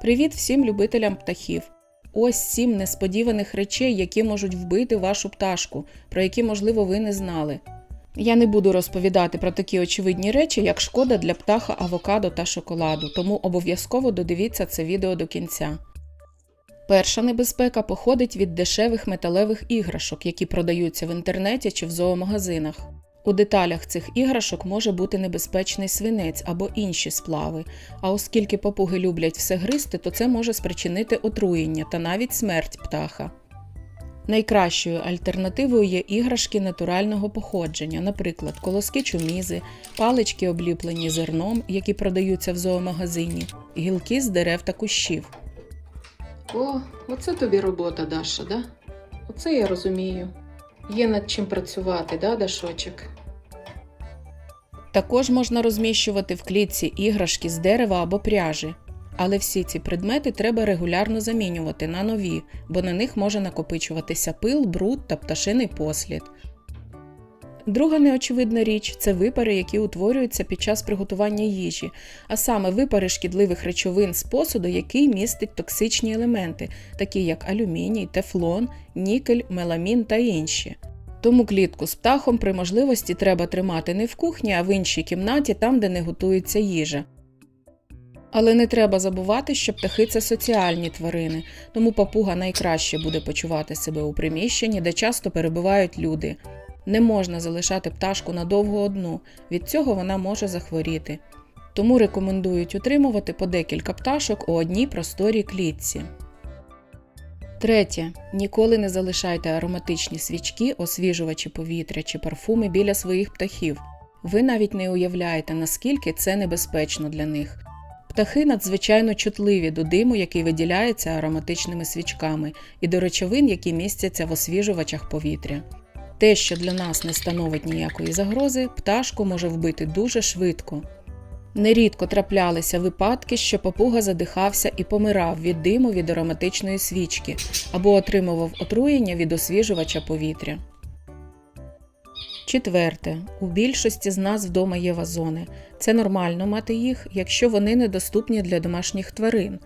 Привіт всім любителям птахів! Ось сім несподіваних речей, які можуть вбити вашу пташку, про які, можливо, ви не знали. Я не буду розповідати про такі очевидні речі, як шкода для птаха авокадо та шоколаду, тому обов'язково додивіться це відео до кінця. Перша небезпека походить від дешевих металевих іграшок, які продаються в інтернеті чи в зоомагазинах. У деталях цих іграшок може бути небезпечний свинець або інші сплави, а оскільки папуги люблять все гризти, то це може спричинити отруєння та навіть смерть птаха. Найкращою альтернативою є іграшки натурального походження, наприклад, колоски чумізи, палички, обліплені зерном, які продаються в зоомагазині, гілки з дерев та кущів. О, оце тобі робота, Даша, да? Оце я розумію. Є над чим працювати, да, Дашочок? Також можна розміщувати в клітці іграшки з дерева або пряжі. Але всі ці предмети треба регулярно замінювати на нові, бо на них може накопичуватися пил, бруд та пташиний послід. Друга неочевидна річ це випари, які утворюються під час приготування їжі, а саме випари шкідливих речовин з посуду, який містить токсичні елементи, такі як алюміній, тефлон, нікель, меламін та інші. Тому клітку з птахом при можливості треба тримати не в кухні, а в іншій кімнаті, там, де не готується їжа. Але не треба забувати, що птахи це соціальні тварини, тому папуга найкраще буде почувати себе у приміщенні, де часто перебувають люди. Не можна залишати пташку надовго одну, від цього вона може захворіти. Тому рекомендують утримувати по декілька пташок у одній просторій клітці. Третє. Ніколи не залишайте ароматичні свічки, освіжувачі повітря чи парфуми біля своїх птахів. Ви навіть не уявляєте, наскільки це небезпечно для них. Птахи надзвичайно чутливі до диму, який виділяється ароматичними свічками, і до речовин, які містяться в освіжувачах повітря. Те, що для нас не становить ніякої загрози, пташку може вбити дуже швидко. Нерідко траплялися випадки, що папуга задихався і помирав від диму від ароматичної свічки або отримував отруєння від освіжувача повітря. Четверте. У більшості з нас вдома є вазони. Це нормально мати їх, якщо вони недоступні для домашніх тварин,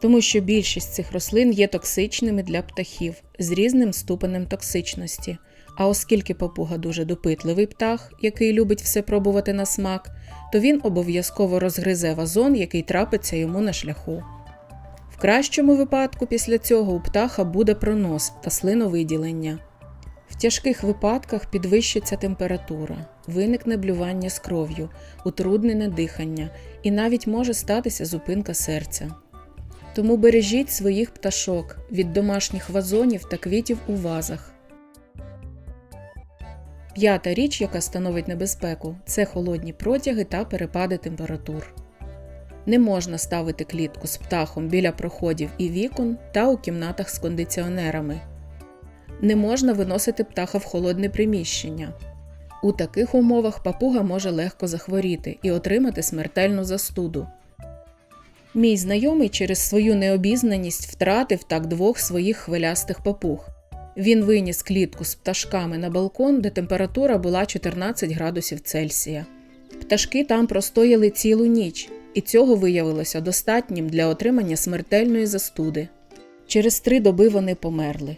тому що більшість цих рослин є токсичними для птахів з різним ступенем токсичності. А оскільки папуга дуже допитливий птах, який любить все пробувати на смак, то він обов'язково розгризе вазон, який трапиться йому на шляху. В кращому випадку після цього у птаха буде пронос та слиновиділення. В тяжких випадках підвищиться температура, виникне блювання з кров'ю, утруднене дихання і навіть може статися зупинка серця. Тому бережіть своїх пташок від домашніх вазонів та квітів у вазах. П'ята річ, яка становить небезпеку, це холодні протяги та перепади температур. Не можна ставити клітку з птахом біля проходів і вікон та у кімнатах з кондиціонерами. Не можна виносити птаха в холодне приміщення. У таких умовах папуга може легко захворіти і отримати смертельну застуду. Мій знайомий через свою необізнаність втратив так двох своїх хвилястих папуг. Він виніс клітку з пташками на балкон, де температура була 14 градусів Цельсія. Пташки там простояли цілу ніч, і цього виявилося достатнім для отримання смертельної застуди. Через три доби вони померли.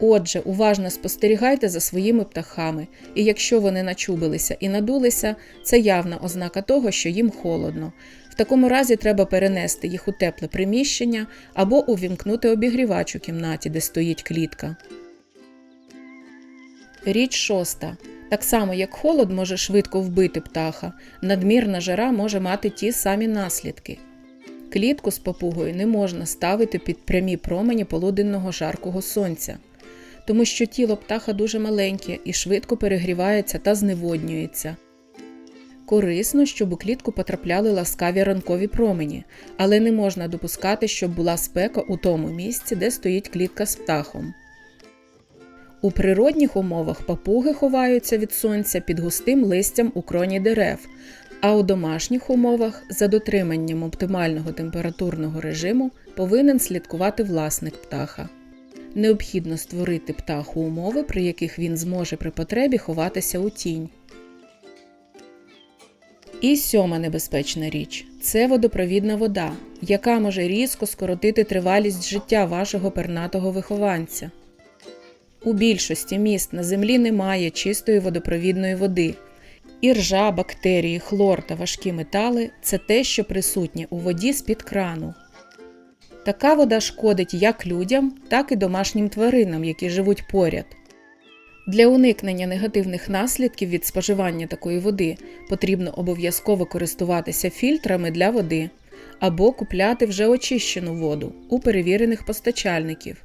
Отже, уважно спостерігайте за своїми птахами, і якщо вони начубилися і надулися, це явна ознака того, що їм холодно. В такому разі треба перенести їх у тепле приміщення або увімкнути обігрівач у кімнаті, де стоїть клітка. Річ шоста. Так само, як холод може швидко вбити птаха, надмірна жара може мати ті самі наслідки. Клітку з папугою не можна ставити під прямі промені полуденного жаркого сонця, тому що тіло птаха дуже маленьке і швидко перегрівається та зневоднюється. Корисно, щоб у клітку потрапляли ласкаві ранкові промені, але не можна допускати, щоб була спека у тому місці, де стоїть клітка з птахом. У природних умовах папуги ховаються від сонця під густим листям у кроні дерев, а у домашніх умовах за дотриманням оптимального температурного режиму повинен слідкувати власник птаха. Необхідно створити птаху умови, при яких він зможе при потребі ховатися у тінь. І сьома небезпечна річ це водопровідна вода, яка може різко скоротити тривалість життя вашого пернатого вихованця. У більшості міст на землі немає чистої водопровідної води. І ржа, бактерії, хлор та важкі метали це те, що присутнє у воді з-під крану. Така вода шкодить як людям, так і домашнім тваринам, які живуть поряд. Для уникнення негативних наслідків від споживання такої води потрібно обов'язково користуватися фільтрами для води або купляти вже очищену воду у перевірених постачальників.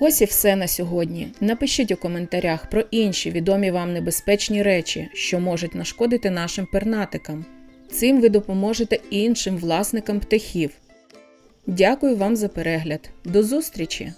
Ось і все на сьогодні. Напишіть у коментарях про інші відомі вам небезпечні речі, що можуть нашкодити нашим пернатикам. Цим ви допоможете іншим власникам птахів. Дякую вам за перегляд. До зустрічі!